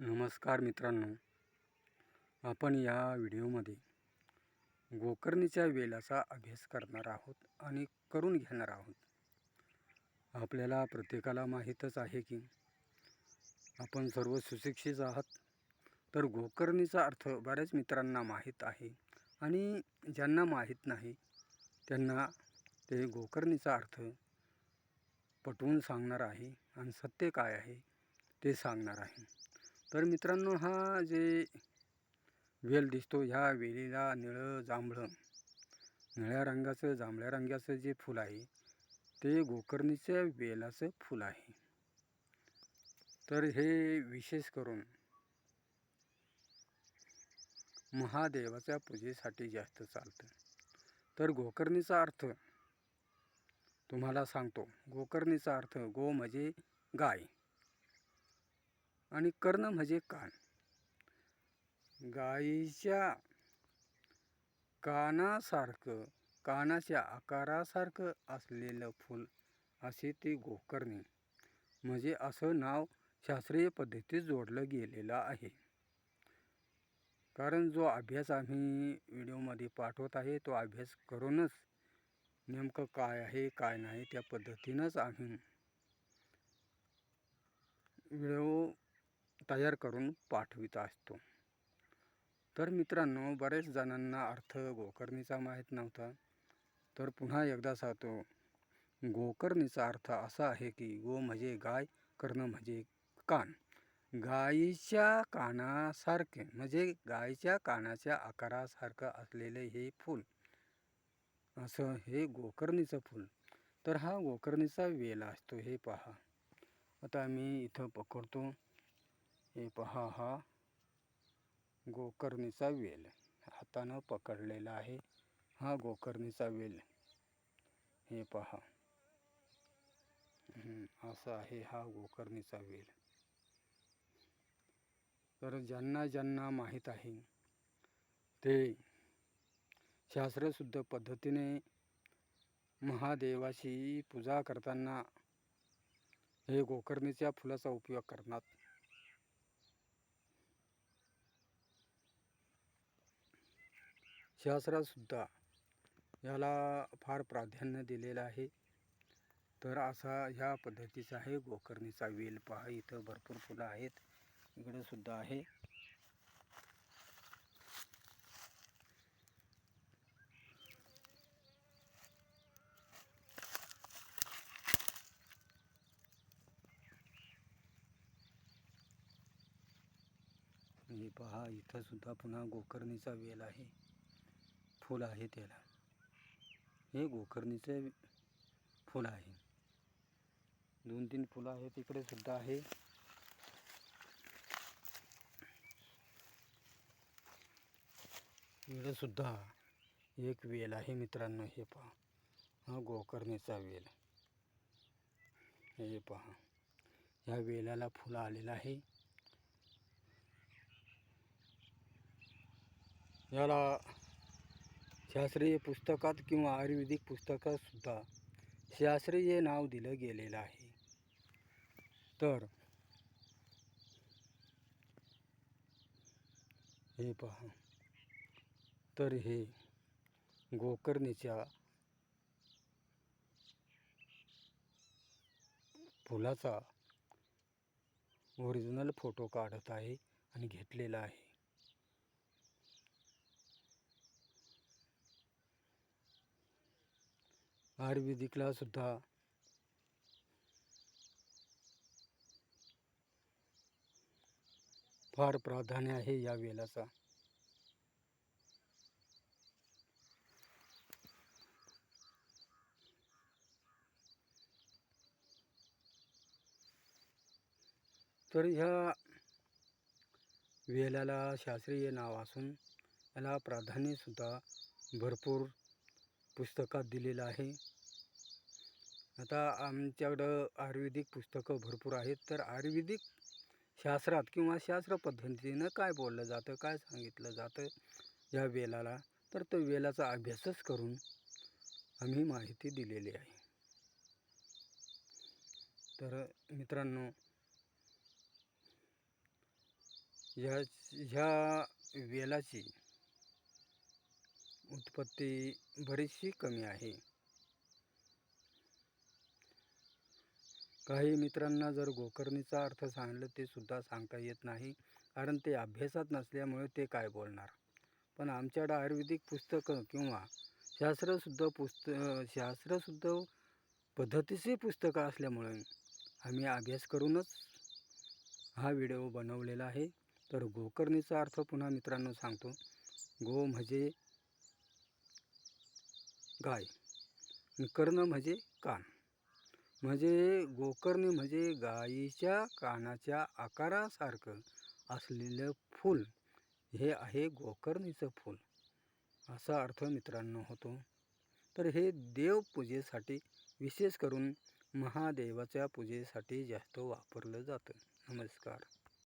नमस्कार मित्रांनो. आपण या व्हिडिओमध्ये गोकर्णीच्या वेलाचा अभ्यास करणार आहोत आणि करून घेणार आहोत. आपल्याला प्रत्येकाला माहीतच आहे की आपण सर्व सुशिक्षित आहात. तर गोकर्णीचा अर्थ बऱ्याच मित्रांना माहीत आहे आणि ज्यांना माहीत नाही त्यांना ते गोकर्णीचा अर्थ पटवून सांगणार आहे आणि सत्य काय आहे ते सांगणार आहे. तर मित्रांनो हा जे वेल दिसतो ह्या वेलीला निळं जांभळं निळ्या रंगाचं जांभळ्या रंगाचं जे फूल आहे ते गोकर्णीच्या वेलाचं फूल आहे. तर हे विशेष करून महादेवाच्या पूजेसाठी जास्त चालतं. तर गोकर्णीचा अर्थ तुम्हाला सांगतो. गोकर्णीचा अर्थ गो म्हणजे गाय. आणि कर्ण म्हणजे कान. गायीच्या कानासारखं कानाच्या आकारासारखं असलेलं फूल असे ते गोकर्णी. म्हणजे असं नाव शास्त्रीय पद्धतीत जोडलं गेलेलं आहे. कारण जो अभ्यास आम्ही व्हिडिओमध्ये पाठवत आहे तो अभ्यास करूनच नेमकं काय आहे काय नाही त्या पद्धतीनंच आम्ही व्हिडिओ तयार करून पाठवित असतो. तर मित्रांनो बरेच जणांना अर्थ गोकर्णीचा माहीत नव्हता. तर पुन्हा एकदा सांगतो गोकर्णीचा अर्थ असा आहे की गो म्हणजे गाय कर्ण म्हणजे कान. गायीच्या कानासारखे म्हणजे गायीच्या कानाच्या आकारासारखं असलेले हे फूल. असं हे गोकर्णीचं फूल. तर हा गोकर्णीचा वेल असतो हे पहा. आता मी इथं पकडतो. हे पहा हा गोकर्णीचा वेल. हातानं पकडलेला आहे हा गोकर्णीचा वेल. हे पहा. असा आहे हा गोकर्णीचा वेल. तर ज्यांना ज्यांना माहीत आहे ते शास्त्रशुद्ध पद्धतीने महादेवाची पूजा करताना हे गोकर्णीच्या फुलाचा उपयोग करतात. शास्त्रातसुद्धा याला फार प्राधान्य दिलेलं आहे. तर असा ह्या पद्धतीचा आहे. गोकर्णीचा वेल पहा. इथं भरपूर फुलं आहेत. इकडंसुद्धा आहे. हे पहा. इथंसुद्धा पुन्हा गोकर्णीचा वेल आहे. फूल आहे त्याला. हे गोकर्णीचं फूल आहे. दोन तीन फुलं आहेत इकडे सुद्धा आहे. इकडे सुद्धा एक वेल आहे मित्रांनो हे पहा. हा गोकर्णीचा वेल. हे पहा. ह्या वेलाला फुलं आलेलं आहे. याला शास्त्रीय पुस्तकात किंवा आयुर्वेदिक पुस्तकातसुद्धा शास्त्रीय नाव दिलं गेलेलं आहे. तर हे पहा. तर हे गोकर्णीच्या फुलाचा ओरिजिनल फोटो काढत आहे आणि घेतलेला आहे. आयुर्वेदिकला सुद्धा. फार प्राधान्य आहे या वेलाचा. तर ह्या वेलाला शास्त्रीय नाव असून याला प्राधान्यसुद्धा भरपूर पुस्तकात दिलेलं आहे. आता आमच्याकडं आयुर्वेदिक पुस्तकं भरपूर आहेत. तर आयुर्वेदिक शास्त्रात किंवा शास्त्र पद्धतीनं काय बोललं जातं काय सांगितलं जातं या वेलाला तर तो वेलाचा अभ्यासच करून आम्ही माहिती दिलेली आहे. तर मित्रांनो ह्या ह्या वेलाची उत्पत्ती बरीचशी कमी आहे. काही मित्रांना जर गोकर्णीचा अर्थ सांगितलं ते सुद्धा सांगता येत नाही कारण ते अभ्यासात नसल्यामुळे ते काय बोलणार? पण आमच्याकडे आयुर्वेदिक पुस्तकं किंवा शास्त्रशुद्ध पुस्त शास्त्रशुद्ध पद्धतीचे पुस्तकं असल्यामुळे आम्ही अभ्यास करूनच हा व्हिडिओ बनवलेला आहे. तर गोकर्णीचा अर्थ पुन्हा मित्रांनो सांगतो. गो म्हणजे गाय आणि कर्ण म्हणजे कान. म्हणजे गोकर्णी म्हणजे गायीच्या कानाच्या आकारासारखं असलेलं फूल. हे आहे गोकर्णीचं फूल. असा अर्थ मित्रांनो होतो. तर हे देवपूजेसाठी विशेष करून महादेवाच्या पूजेसाठी जास्त वापरलं जातं. नमस्कार.